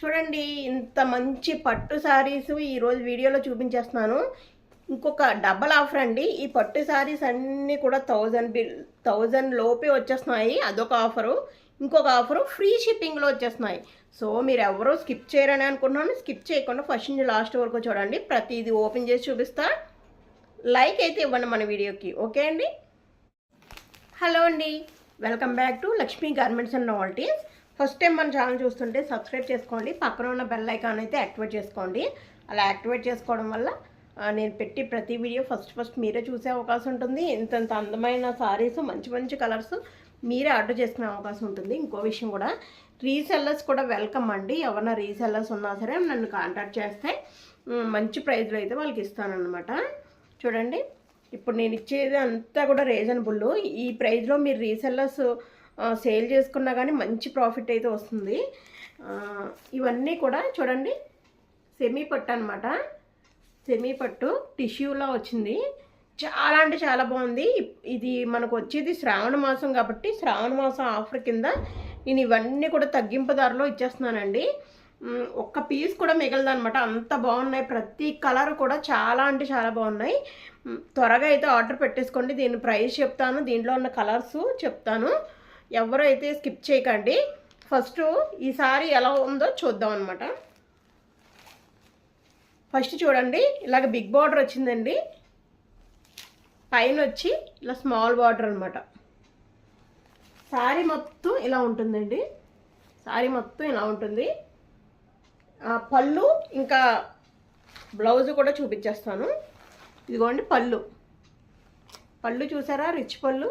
చూడండి ఇంత మంచి పట్టు శారీస్ ఈరోజు వీడియోలో చూపించేస్తున్నాను. ఇంకొక డబల్ ఆఫర్ అండి. ఈ పట్టు శారీస్ అన్నీ కూడా థౌజండ్ బిల్ థౌజండ్ లోపే వచ్చేస్తున్నాయి. అదొక ఆఫరు ఇంకొక ఆఫరు ఫ్రీ షిప్పింగ్లో వచ్చేస్తున్నాయి. సో మీరు ఎవరో స్కిప్ చేయరని అనుకుంటున్నాను. స్కిప్ చేయకుండా ఫస్ట్ నుంచి లాస్ట్ వరకు చూడండి. ప్రతిదీ ఓపెన్ చేసి చూపిస్తా. లైక్ అయితే ఇవ్వండి మన వీడియోకి. ఓకే అండి? హలో అండి. Welcome back to Lakshmi garments and novelties first time మన ఛానల్ చూస్తుంటే సబ్స్క్రైబ్ చేసుకోండి. పక్కన ఉన్న బెల్ ఐకాన్ అయితే యాక్టివేట్ చేసుకోండి. అలా యాక్టివేట్ చేసుకోవడం వల్ల నేను పెట్టి ప్రతి వీడియో ఫస్ట్ ఫస్ట్ మీరే చూసే అవకాశం ఉంటుంది. ఇంతంత అందమైన సారీస్ మంచి మంచి కలర్స్ మీరే ఆర్డర్ చేసుకునే అవకాశం ఉంటుంది. ఇంకో విషయం కూడా రీసెల్లర్స్ కూడా వెల్కమ్ అండి. ఎవరైనా రీసెల్లర్స్ ఉన్నా సరే నన్ను కాంటాక్ట్ చేస్తే మంచి ప్రైజ్లో అయితే వాళ్ళకి ఇస్తానన్నమాట. చూడండి ఇప్పుడు నేను ఇచ్చేది అంతా కూడా రీజనబుల్ ఈ ప్రైజ్లో మీరు రీసెల్లర్స్ సేల్ చేసుకున్నా కానీ మంచి ప్రాఫిట్ అయితే వస్తుంది. ఇవన్నీ కూడా చూడండి సెమీ పట్టు అనమాట సెమీ పట్టు టిష్యూలా వచ్చింది. చాలా అంటే చాలా బాగుంది. ఇది మనకు వచ్చేది శ్రావణ మాసం కాబట్టి శ్రావణ మాసం ఆఫర్ కింద నేను ఇవన్నీ కూడా తగ్గింపు ధరలో ఇచ్చేస్తున్నానండి. ఒక్క పీస్ కూడా మిగలదనమాట అంత బాగున్నాయి. ప్రతి కలర్ కూడా చాలా అంటే చాలా బాగున్నాయి. త్వరగా అయితే ఆర్డర్ పెట్టేసుకోండి. దీని ప్రైస్ చెప్తాను. దీంట్లో ఉన్న కలర్స్ చెప్తాను. ఎవరైతే స్కిప్ చేయకండి ఫస్ట్ ఈసారి ఎలా ఉందో చూద్దాం అనమాట ఫస్ట్ చూడండి ఇలాగ బిగ్ బార్డర్ వచ్చిందండి. పైన వచ్చి ఇలా స్మాల్ బార్డర్ అనమాట శారీ మొత్తం ఇలా ఉంటుందండి. శారీ మొత్తం ఇలా ఉంటుంది. పళ్ళు ఇంకా బ్లౌజ్ కూడా చూపించేస్తాను. ఇదిగోండి పళ్ళు. పళ్ళు చూసారా? రిచ్ పళ్ళు.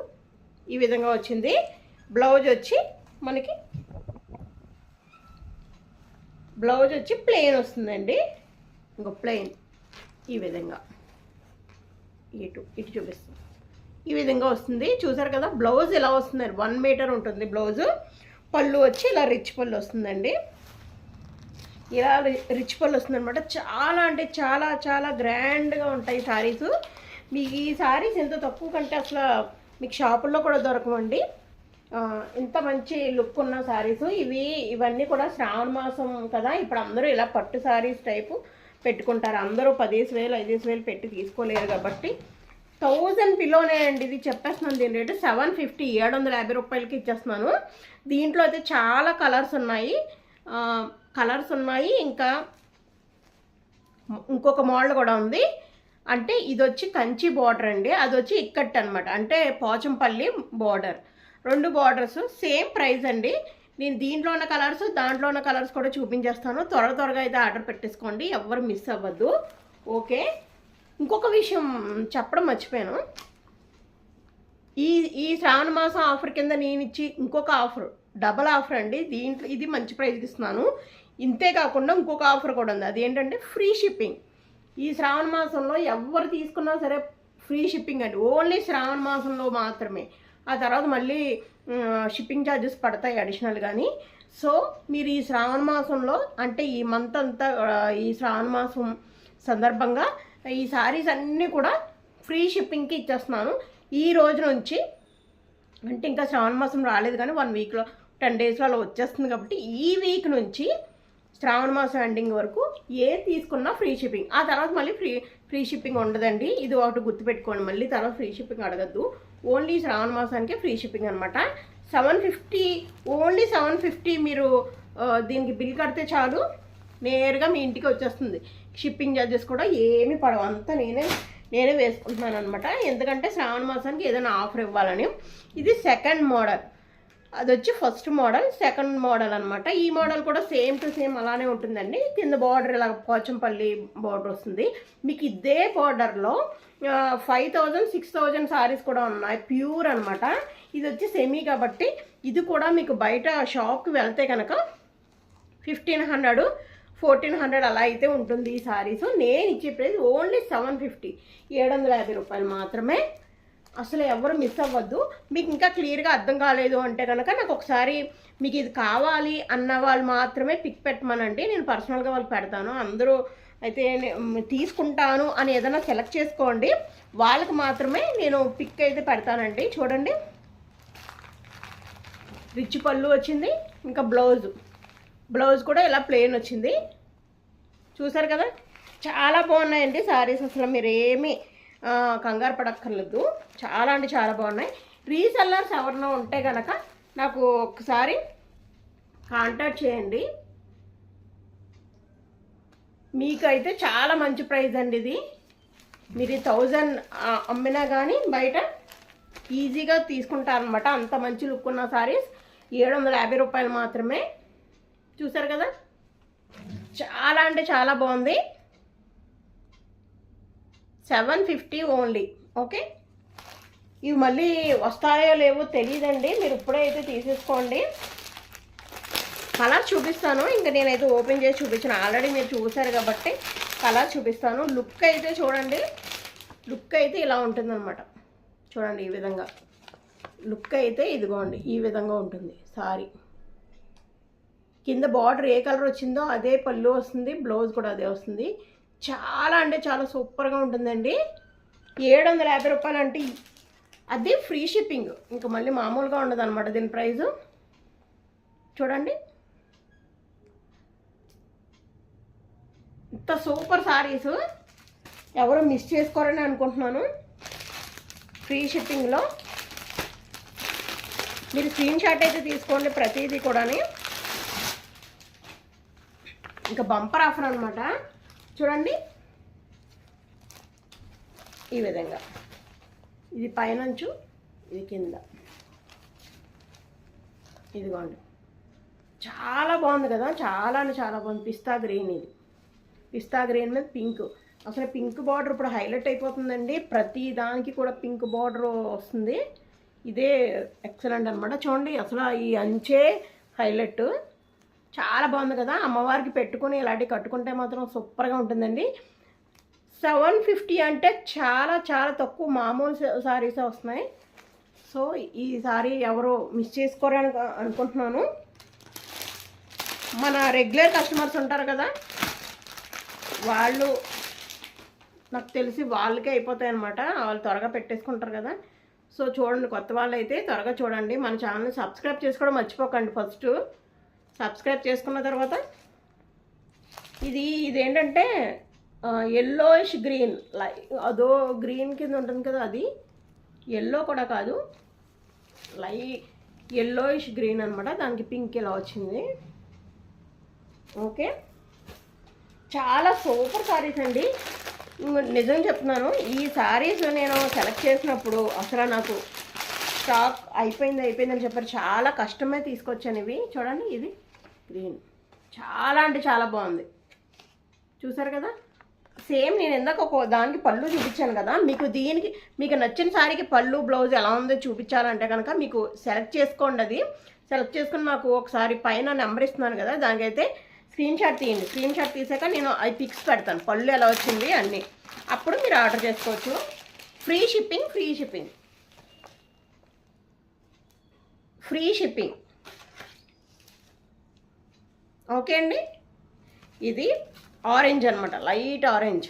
ఈ విధంగా వచ్చింది. బ్లౌజ్ వచ్చి మనకి బ్లౌజ్ వచ్చి ప్లెయిన్ వస్తుందండి. ఇంకో ప్లెయిన్ ఈ విధంగా. ఇటు ఇటు చూపిస్తాం ఈ విధంగా వస్తుంది. చూసారు కదా బ్లౌజ్ ఇలా వస్తుందండి? వన్ మీటర్ ఉంటుంది బ్లౌజు పళ్ళు వచ్చి ఇలా రిచ్ పళ్ళు వస్తుందండి. ఇలా రిచ్ పళ్ళు వస్తుందనమాట చాలా అంటే చాలా చాలా గ్రాండ్గా ఉంటాయి శారీస్ మీకు ఈ శారీస్ ఎంత తక్కువ కంటే అసలు మీకు షాపుల్లో కూడా దొరకవండి. ఇంత మంచి లుక్ ఉన్న శారీస్ ఇవి ఇవన్నీ కూడా శ్రావణ మాసం కదా ఇప్పుడు అందరూ ఇలా పట్టు శారీస్ టైపు పెట్టుకుంటారు. అందరూ పదిహేను వేలు ఐదేసి వేలు పెట్టి తీసుకోలేరు కాబట్టి థౌజండ్ పిలోనే అండి ఇది చెప్పేస్తున్నాను దీని రేటు. సెవెన్ ఫిఫ్టీ ఏడు వందల యాభై రూపాయలకి ఇచ్చేస్తున్నాను. దీంట్లో అయితే చాలా కలర్స్ ఉన్నాయి. కలర్స్ ఉన్నాయి. ఇంకా ఇంకొక మోడల్ కూడా ఉంది. అంటే ఇది వచ్చి కంచి బార్డర్ అండి. అది వచ్చి ఇక్కట్ అనమాట అంటే పోచంపల్లి బార్డర్ రెండు బార్డర్స్ సేమ్ ప్రైస్ అండి. నేను దీంట్లో ఉన్న కలర్స్ దాంట్లో ఉన్న కలర్స్ కూడా చూపించేస్తాను. త్వర త్వరగా అయితే ఆర్డర్ పెట్టేసుకోండి. ఎవరు మిస్ అవ్వద్దు. ఓకే? ఇంకొక విషయం చెప్పడం మర్చిపోయాను. ఈ ఈ శ్రావణ మాసం ఆఫర్ కింద నేను ఇచ్చి ఇంకొక ఆఫర్ డబల్ ఆఫర్ అండి. దీంట్లో ఇది మంచి ప్రైస్కి ఇస్తున్నాను. ఇంతే కాకుండా ఇంకొక ఆఫర్ కూడా ఉంది. అది ఏంటంటే ఫ్రీ షిప్పింగ్. ఈ శ్రావణ మాసంలో ఎవరు తీసుకున్నా సరే ఫ్రీ షిప్పింగ్ అండి. ఓన్లీ శ్రావణ మాసంలో మాత్రమే. ఆ తర్వాత మళ్ళీ షిప్పింగ్ ఛార్జెస్ పడతాయి అడిషనల్ కానీ సో మీరు ఈ శ్రావణ మాసంలో అంటే ఈ మంత్ అంతా ఈ శ్రావణ మాసం సందర్భంగా ఈ శారీస్ అన్నీ కూడా ఫ్రీ షిప్పింగ్కి ఇచ్చేస్తున్నాను. ఈ రోజు నుంచి అంటే ఇంకా శ్రావణ మాసం రాలేదు కానీ వన్ వీక్లో టెన్ డేస్లో అలా వచ్చేస్తుంది కాబట్టి ఈ వీక్ నుంచి శ్రావణ మాసం ఎండింగ్ వరకు ఏ తీసుకున్నా ఫ్రీ షిప్పింగ్ ఆ తర్వాత మళ్ళీ ఫ్రీ ఫ్రీ షిప్పింగ్ ఉండదండి. ఇది ఒకటి గుర్తుపెట్టుకోండి. మళ్ళీ తర్వాత ఫ్రీ షిప్పింగ్ అడగద్దు. ఓన్లీ శ్రావణ మాసానికి ఫ్రీ షిప్పింగ్ అనమాట seven fifty only seven fifty మీరు దీనికి బిల్ కడితే చాలు. నేరుగా మీ ఇంటికి వచ్చేస్తుంది. షిప్పింగ్ ఛార్జెస్ కూడా ఏమి పడవు. అంతా నేనే నేనే వేసుకుంటున్నాను అనమాట ఎందుకంటే శ్రావణ మాసానికి ఏదైనా ఆఫర్ ఇవ్వాలని. ఇది సెకండ్ మోడల్. అది వచ్చి ఫస్ట్ మోడల్ సెకండ్ మోడల్ అనమాట ఈ మోడల్ కూడా సేమ్ టు సేమ్ అలానే ఉంటుందండి. కింద బార్డర్ ఇలా పోచంపల్లి బార్డర్ వస్తుంది. మీకు ఇదే బార్డర్లో five thousand six thousand saris కూడా ఉన్నాయి. ప్యూర్ అనమాట ఇది వచ్చి సెమీ కాబట్టి ఇది కూడా మీకు బయట షాప్కి వెళ్తే కనుక ఫిఫ్టీన్ హండ్రెడ్ ఫోర్టీన్ హండ్రెడ్ అలా అయితే ఉంటుంది ఈ సారీస్. నేను ఇచ్చే ప్రైస్ ఓన్లీ సెవెన్ ఫిఫ్టీ ఏడు వందల యాభై రూపాయలు మాత్రమే. అసలు ఎవరు మిస్ అవ్వద్దు. మీకు ఇంకా క్లియర్గా అర్థం కాలేదు అంటే కనుక నాకు ఒకసారి మీకు ఇది కావాలి అన్న వాళ్ళు మాత్రమే పిక్ పెట్టమనండి. నేను పర్సనల్గా వాళ్ళు పెడతాను. అందరూ అయితే తీసుకుంటాను అని ఏదైనా సెలెక్ట్ చేసుకోండి. వాళ్ళకి మాత్రమే నేను పిక్ అయితే పెడతానండి. చూడండి. రిచ్ పళ్ళు వచ్చింది. ఇంకా బ్లౌజు. బ్లౌజ్ కూడా ఇలా ప్లెయిన్ వచ్చింది. చూసారు కదా? చాలా బాగున్నాయండి శారీస్ అసలు మీరు ఏమీ కంగారు పడక్కర్లేదు. చాలా అంటే చాలా బాగున్నాయి. రీసెల్లర్స్ ఎవరినో ఉంటే కనుక నాకు ఒకసారి కాంటాక్ట్ చేయండి. మీకైతే చాలా మంచి ప్రైస్ అండి ఇది. మీరు థౌజండ్ అమ్మినా కానీ బయట ఈజీగా తీసుకుంటారనమాట అంత మంచి లుక్ ఉన్న సారీస్. ఏడు వందల యాభై రూపాయలు మాత్రమే. చూసారు కదా? చాలా అంటే చాలా బాగుంది. Seven fifty only okay? ఇవి మళ్ళీ వస్తాయో లేవో తెలియదండి మీరు ఇప్పుడే అయితే తీసేసుకోండి. కలర్ చూపిస్తాను ఇంకా నేనైతే ఓపెన్ చేసి చూపించాను. ఆల్రెడీ మీరు చూసారు కాబట్టి కలర్ చూపిస్తాను. లుక్ అయితే చూడండి లుక్ అయితే ఇలా ఉంటుందన్నమాట. చూడండి ఈ విధంగా. లుక్ అయితే ఇదిగోండి ఈ విధంగా ఉంటుంది సారీ. కింద బార్డర్ ఏ కలర్ వచ్చిందో అదే పళ్ళు వస్తుంది బ్లౌజ్ కూడా అదే వస్తుంది. చాలా అంటే చాలా సూపర్గా ఉంటుందండి. ఏడు వందల యాభై రూపాయలు అంటే అది ఫ్రీ షిప్పింగ్. ఇంకా మళ్ళీ మామూలుగా ఉండదు అనమాట దీని ప్రైజు చూడండి. ఇంత సూపర్ సారీస్. ఎవరు మిస్ చేసుకోరని అనుకుంటున్నాను. ఫ్రీ షిప్పింగ్లో. మీరు స్క్రీన్ షాట్ అయితే తీసుకోండి ప్రతిదీ కూడాని. ఇంకా బంపర్ ఆఫర్ అనమాట చూడండి. ఈ విధంగా. ఇది పైనంచు ఇది కింద. ఇదిగోండి. చాలా బాగుంది కదా? చాలా అంటే చాలా బాగుంది. పిస్తా గ్రీన్ ఇది. పిస్తా గ్రీన్ మీద పింక్. అసలు పింక్ బార్డర్ ఇప్పుడు హైలైట్ అయిపోతుందండి. ప్రతి దానికి కూడా పింక్ బార్డర్ వస్తుంది. ఇదే ఎక్సలెంట్ అనమాట చూడండి అసలు ఈ అంచే హైలైట్. చాలా బాగుంది కదా. అమ్మవారికి పెట్టుకొని ఇలాంటివి కట్టుకుంటే మాత్రం సూపర్గా ఉంటుందండి. సెవెన్ ఫిఫ్టీ అంటే చాలా చాలా తక్కువ మామూలు సారీసే వస్తున్నాయి. సో ఈ సారీ ఎవరు మిస్ చేసుకోరని అనుకుంటున్నాను. మన రెగ్యులర్ కస్టమర్స్ ఉంటారు కదా. వాళ్ళు నాకు తెలిసి వాళ్ళకే అయిపోతాయి అనమాట వాళ్ళు త్వరగా పెట్టేసుకుంటారు కదా. సో చూడండి కొత్త వాళ్ళు అయితే త్వరగా చూడండి. మన ఛానల్ని సబ్స్క్రైబ్ చేసుకోవడం మర్చిపోకండి ఫస్ట్. సబ్స్క్రైబ్ చేసుకున్న తర్వాత ఇది ఇదేంటంటే ఎల్లోయిష్ గ్రీన్ లై అదో గ్రీన్ కింద ఉంటుంది కదా అది. ఎల్లో కూడా కాదు. లై ఎల్లోయిష్ గ్రీన్ అనమాట దానికి పింక్ ఇలా వచ్చింది. ఓకే చాలా సూపర్ సారీస్ అండి. నిజం చెప్తున్నాను ఈ సారీస్ నేను సెలెక్ట్ చేసినప్పుడు అసలు నాకు స్టాక్ అయిపోయింది అయిపోయిందని చెప్పారు. చాలా కష్టమే తీసుకొచ్చాను ఇవి. చూడండి ఇది. గ్రీన్ చాలా అంటే చాలా బాగుంది. చూసారు కదా? సేమ్ నేను ఇందాక ఒక దానికి పళ్ళు చూపించాను కదా మీకు దీనికి మీకు నచ్చిన సారీకి పళ్ళు బ్లౌజ్ ఎలా ఉందో చూపించాలంటే కనుక మీకు సెలెక్ట్ చేసుకోండి అది. సెలెక్ట్ చేసుకుని నాకు ఒకసారి పైన నెంబర్ ఇస్తున్నాను కదా దానికైతే స్క్రీన్ షాట్ తీయండి. స్క్రీన్ షాట్ తీసాక నేను అవి పిక్స్ పెడతాను పళ్ళు ఎలా వచ్చింది అన్నీ. అప్పుడు మీరు ఆర్డర్ చేసుకోవచ్చు. Free shipping free shipping free shipping okay అండి. ఇది ఆరెంజ్ అనమాట లైట్ ఆరెంజ్.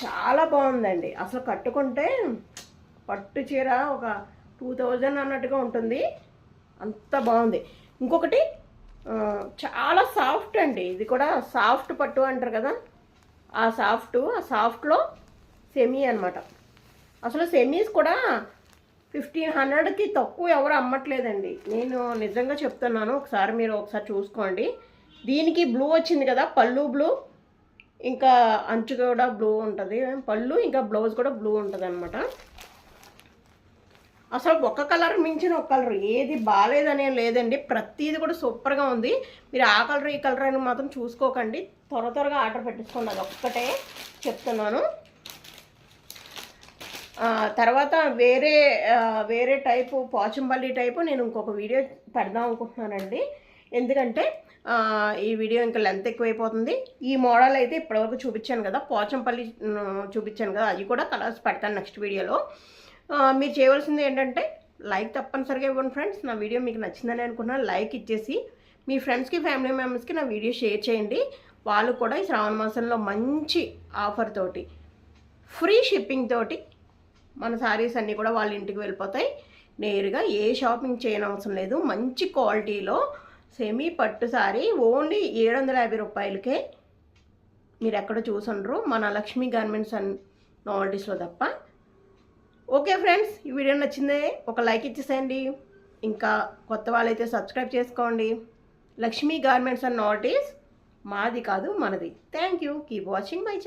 చాలా బాగుందండి. అసలు కట్టుకుంటే పట్టు చీర ఒక టూ థౌజండ్ అన్నట్టుగా ఉంటుంది. అంత బాగుంది. ఇంకొకటి చాలా సాఫ్ట్ అండి. ఇది కూడా సాఫ్ట్ పట్టు అంటారు కదా. ఆ సాఫ్ట్ ఆ సాఫ్ట్లో సెమీ అనమాట అసలు సెమీస్ కూడా ఫిఫ్టీన్ హండ్రెడ్కి తక్కువ ఎవరు అమ్మట్లేదండి. నేను నిజంగా చెప్తున్నాను ఒకసారి మీరు ఒకసారి చూసుకోండి. దీనికి బ్లూ వచ్చింది కదా పళ్ళు బ్లూ ఇంకా అంచు కూడా బ్లూ ఉంటుంది. పళ్ళు ఇంకా బ్లౌజ్ కూడా బ్లూ ఉంటుంది అనమాట అసలు ఒక కలర్ మించిన ఒక కలర్ ఏది బాగాలేదనే లేదండి. ప్రతిది కూడా సూపర్గా ఉంది. మీరు ఆ కలర్ ఈ కలర్ అని మాత్రం చూసుకోకండి. త్వర త్వరగా ఆర్డర్ పెట్టేసుకోండి. అది ఒక్కటే చెప్తున్నాను. తర్వాత వేరే వేరే టైపు పోచంపల్లి టైపు నేను ఇంకొక వీడియో పెడదాం అనుకుంటున్నానండి. ఎందుకంటే ఈ వీడియో ఇంకా లెంత్ ఎక్కువైపోతుంది. ఈ మోడల్ అయితే ఇప్పటివరకు చూపించాను కదా పోచంపల్లి చూపించాను కదా అది కూడా కలర్స్ పెడతాను నెక్స్ట్ వీడియోలో. మీరు చేయవలసింది ఏంటంటే లైక్ తప్పనిసరిగా ఇవ్వండి ఫ్రెండ్స్. నా వీడియో మీకు నచ్చిందని అనుకున్నాను లైక్ ఇచ్చేసి మీ ఫ్రెండ్స్కి ఫ్యామిలీ మెంబర్స్కి నా వీడియో షేర్ చేయండి. వాళ్ళు కూడా ఈ శ్రావణ మాసంలో మంచి ఆఫర్ తోటి ఫ్రీ షిప్పింగ్ తోటి మన శారీస్ అన్నీ కూడా వాళ్ళ ఇంటికి వెళ్ళిపోతాయి. నేరుగా ఏ షాపింగ్ చేయనవసరం లేదు. మంచి క్వాలిటీలో సెమీ పట్టు సారీ ఓన్లీ ఏడు వందల యాభై రూపాయలకే మీరు ఎక్కడ చూసుండ్రు. మన లక్ష్మీ గార్మెంట్స్ అండ్ నావల్టీస్లో తప్ప. ఓకే ఫ్రెండ్స్ ఈ వీడియో నచ్చిందే ఒక లైక్ ఇచ్చేసేయండి. ఇంకా కొత్త వాళ్ళైతే సబ్స్క్రైబ్ చేసుకోండి. లక్ష్మీ గార్మెంట్స్ అండ్ నావల్టీస్ మాది కాదు మనది. Thank you keep watching my channel